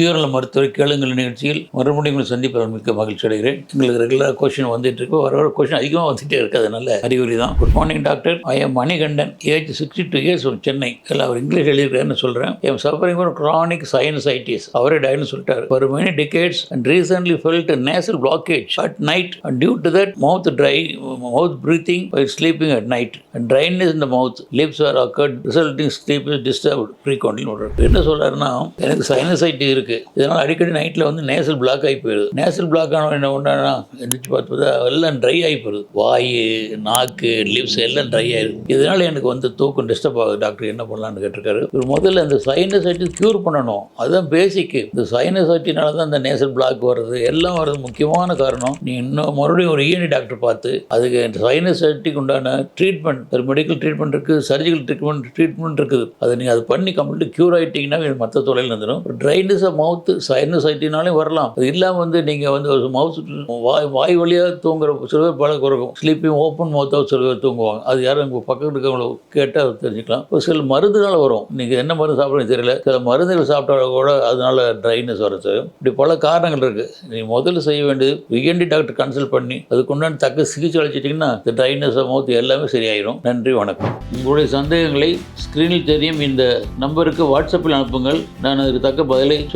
முதியோர்ல மருத்துவரை கேளுங்கள் நிகழ்ச்சியில் மறுபடியும் உங்களை சந்திப்பதில் மிக்க மகிழ்ச்சி அடைகிறேன். எங்களுக்கு ரெகுலராக கொஸ்டின் வந்துட்டு இருக்கு. வர வர கொஸ்டின் அதிகமாக வந்துட்டே இருக்கு நல்ல அறிகுறி தான். Good morning doctor I am Manikandan age sixty two years Chennai இல்லை அவர் இங்கிலீஷ் எழுதியிருக்காருன்னு சொல்கிறேன் எம் சஃபரிங் ஒரு chronic சைனசைட்டிஸ் அவரே டயக்னோஸ் சொல்லிட்டார். For many decades and recently felt nasal blockage at night and due to that mouth dry mouth breathing by sleeping at night and dryness இந்த mouth lips are awkward resulting sleep resulting sleep is disturbed என்ன சொல்கிறாருன்னா எனக்கு sinusitis இருக்குது இதனால் அடிக்கடி நைட்டில் வந்து nasal black ஆகி போயிடுது நேசல் பிளாக் ஆன என்ன ஒன்றா எந்திரிச்சு பார்த்து பார்த்தா எல்லாம் ட்ரை ஆகி போயிடுது வாய் நாக்கு லிப்ஸ் எல்லாம் ட்ரை ஆயிடுது இதனால் எனக்கு வந்து தூக்கம் டிஸ்டர்ப் ஆகுது. டாக்டர் என்ன பண்ணலாம்னு கேட்டிருக்காரு. முதல்ல இந்த சைனசைட்டிஸ் க்யூர் பண்ணணும். அதுதான் பேசிக்கு இந்த சைனசைட்டினால தான் இந்த நேசல் பிளாக் வருது. எல்லாம் வருது முக்கியமான காரணம் நீ இன்னும் மறுபடியும் ஒரு இஎன்டி டாக்டர் பார்த்து அதுக்கு சைனசைட்டிக்கு உண்டான ட்ரீட்மெண்ட் ஒரு மெடிக்கல் ட்ரீட்மெண்ட் இருக்குது சர்ஜிக்கல் ட்ரீட்மெண்ட் ட்ரீட்மெண்ட் இருக்குது. அதை நீங்கள் அது பண்ணி கம்ப்ளீட் க்யூர் ஆகிட்டிங்கன்னா மற்ற தொழில் வந்துடும் ட்ரைனஸ் மவுத்து மவுத் சைனசைட்டினாலே வரலாம். அது இல்லாமல் வந்து நீங்கள் வந்து ஒரு மவுத் வாய் வாய் வழியாக தூங்குற சில பேர் பழக்கம் இருக்கும். ஸ்லீப்பிங் ஓப்பன் மவுத்தாக சில பேர் தூங்குவாங்க. அது யாரும் உங்கள் பக்கத்தில் இருக்கவங்கள கேட்டால் அதை தெரிஞ்சுக்கலாம். இப்போ சில மருந்துனால வரும். நீங்கள் என்ன மருந்து சாப்பிட்றீங்க தெரியல. சில மருந்துகள் சாப்பிட்டாலும் கூட அதனால ட்ரைனஸ் வரது இப்படி பல காரணங்கள் இருக்குது நீ முதல்ல செய்ய வேண்டியது விஎன்டி டாக்டர் கன்சல்ட் பண்ணி அதுக்குண்டான தக்க சிகிச்சை அளிச்சிட்டிங்கன்னா இந்த ட்ரைனஸ் மவுத் எல்லாமே சரியாயிடும் நன்றி வணக்கம். உங்களுடைய சந்தேகங்களை ஸ்க்ரீனில் தெரியும். இந்த நம்பருக்கு வாட்ஸ்அப்பில் அனுப்புங்கள். நான் அதுக்கு தக்க பதிலை